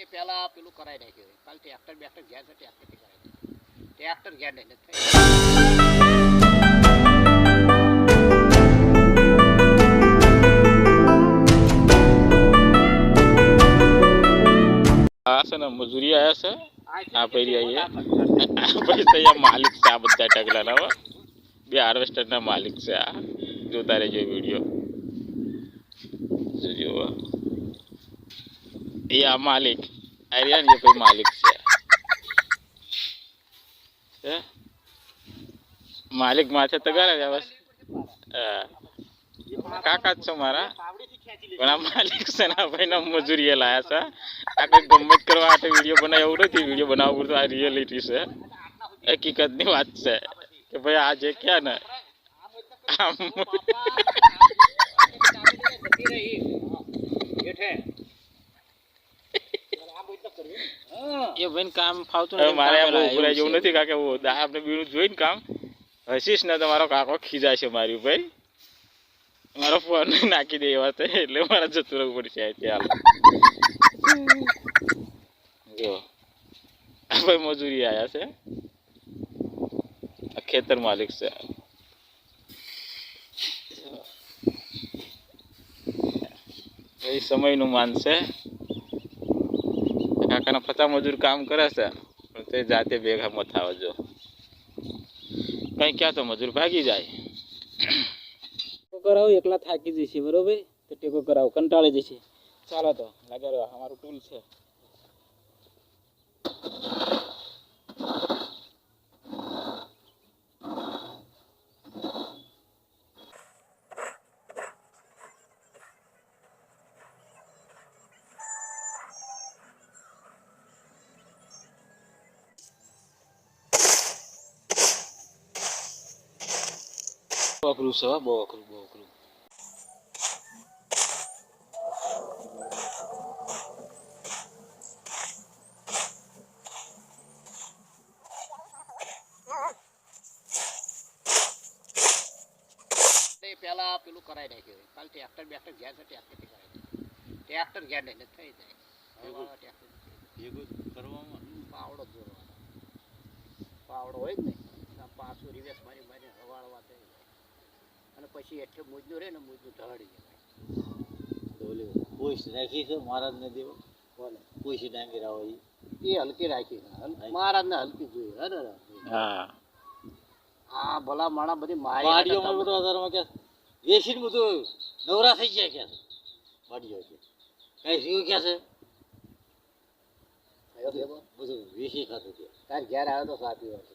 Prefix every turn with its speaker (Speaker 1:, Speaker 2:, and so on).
Speaker 1: એ પેલા પેલું કરાવી નાખ્યું. કાલ ટ્રેક્ટર બેક્ટર ઘેર છે ટ્રેક્ટરથી કરાવી નાખ્યું. ટ્રેક્ટર ઘેર નહીં નથી થઈ
Speaker 2: આ છે ને મજૂરી આવ્યા છે.
Speaker 1: આ
Speaker 2: આ પેરી આવીએ પછી તો અહીંયા માલિક છે આ બધા ટગલાના હો. બે હાર્વેસ્ટરના માલિક છે આ. જોતા રહેજો વીડિયો જોજો એ આ માલિક આર્યા ને એ ભાઈ માલિક છે હે? માલિક માથે તગાર જ આવે છે. હા. કાકા જ છો મારા
Speaker 1: પાવડીથી ખેંચી
Speaker 2: પણ આ માલિક છે ને આ ભાઈના મજૂરીએ લાયા છે આ કંઈક ગમત કરવા માટે વીડિયો બનાવે એવું નથી વીડિયો બનાવવું તો આ રિયલિટી છે હકીકતની વાત છે કે ભાઈ આ જે ક્યાં ને આમ
Speaker 1: જતી રહી જેઠે આ બોલ તો કરવી હા
Speaker 3: એ ભાઈ કામ ફાવતું નથી
Speaker 2: મારે બહુ જેવું નથી કાકે હું આપણે બીનું જોઈને કામ. હસીશ ને તમારો મારો કાકો ખીજાશે મારી ભાઈ મારો ફોન નાખી દે એવા એટલે મારે જતું રહેવું પડશે અહીંથી જો. ભાઈ મજૂરી આયા છે. આ ખેતર માલિક છે. સમયનું માન છે. કાકાના પચા મજૂર કામ કરે છે, પણ તે જાતે ભેગા મથાવે જો. કઈ ક્યાં તો મજૂર ભાગી જાય.
Speaker 3: કરાવો, એકલા થાકી જશે બરોબર? તો ટેકો કરાવો, કંટાળી જશે
Speaker 2: ચાલો તો, લાગે અમારું ટૂલ છે.
Speaker 3: અઘરું છે બહુ અઘરું બહુ અઘરું
Speaker 1: પેલા પેલું કરાવી નાખ્યું. કાલ ટ્રેક્ટર બેક્ટર ઘેર છે ટ્રેક્ટરથી કરાવી ટ્રેક્ટર ઘેર નહીં થઈ જાય. હવે ટ્રેક્ટર પાવડો જ દોરવાનો. પાવડો હોય જ નહીં. પાછું રિવેસ મારી મારી અને પછી એટલે મુજનું રહે ને મુજનું ઢળી જવાય
Speaker 4: પોઈસ રાખી છે મહારાજ ને દેવો?
Speaker 1: બોલે
Speaker 4: પોઈસ ડાંગી રાવો
Speaker 1: એ હલકી રાખી મહારાજને હલકી જોઈએ. હે ને
Speaker 2: હા.
Speaker 1: આ ભલા માણા બધી મારી
Speaker 4: વાડીઓમાં બધું હજારમાં કે વેસીને બધું નવરા થઈ ગયા કે. વાડીઓ છે કઈ રહ્યું ક્યાં છે? બધું વેસી ખાતું છે
Speaker 1: તાર ઘેર આવ્યો તો સાચી વાત